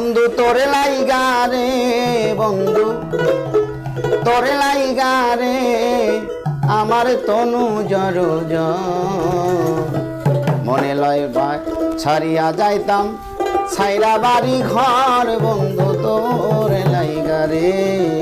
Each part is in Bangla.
বন্ধু, তোরে লাইগা রে, বন্ধু। তোরে লাইগা রে, আমার তনু জর মনে লয় বা ছাড়িয়া যাইতাম। ছাইরা বাড়ি ঘর, বন্ধু, তোরে লাইগা রে।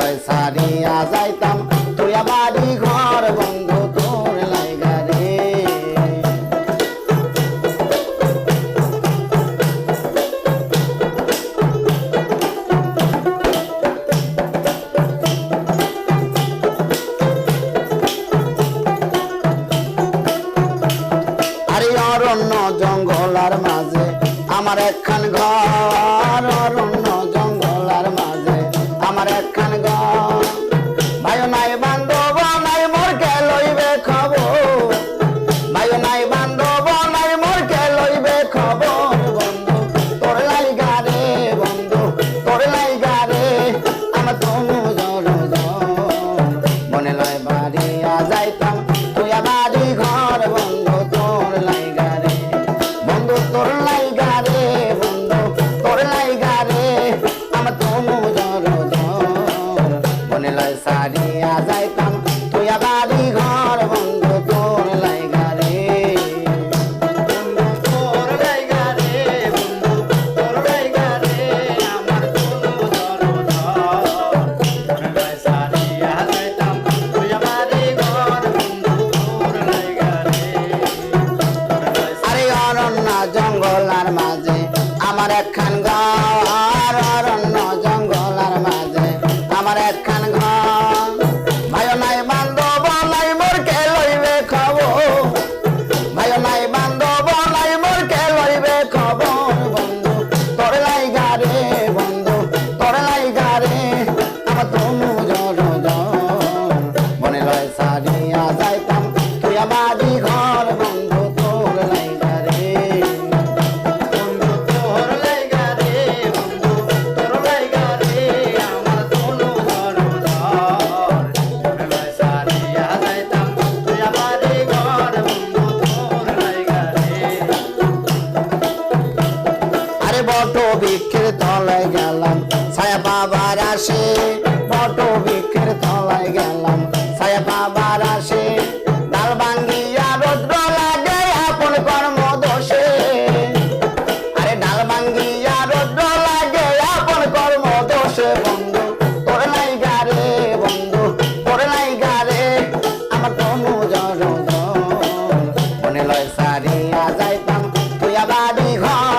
লয় সারিয়া যাইতাম। তুই বাড়ি ঘর বন্ধ তোর লাইগা রে। আরে অরণ্য জঙ্গল আর মাঝে আমার একখান ঘর, অরণ্য রে বাবাদি ঘর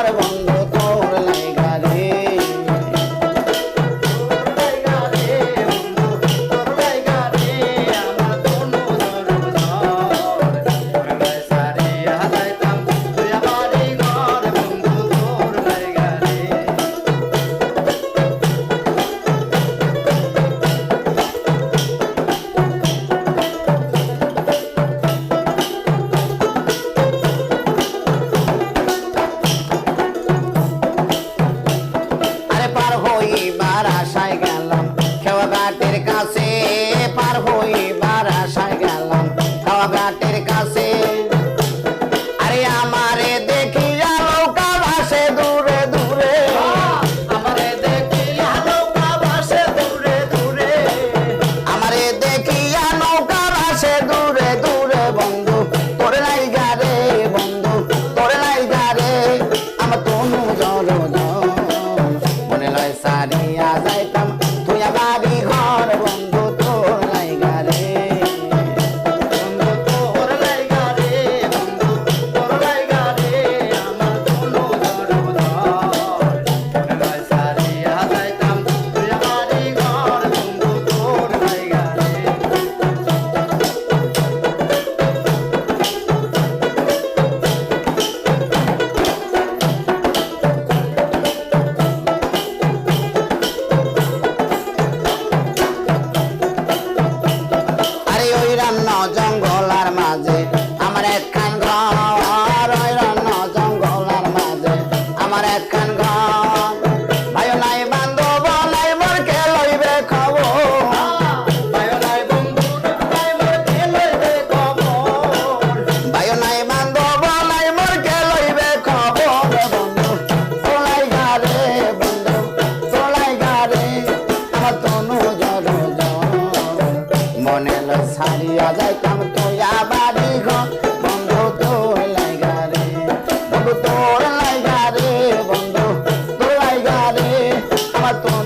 মনে লো সারিয়া যাইতাম তোয়া বাড়ি ঘর। বন্ধু তোর লাইগা রে, বন্ধু তোর লাইগা রে, বন্ধু তোর লাইগা রে। আমার তনু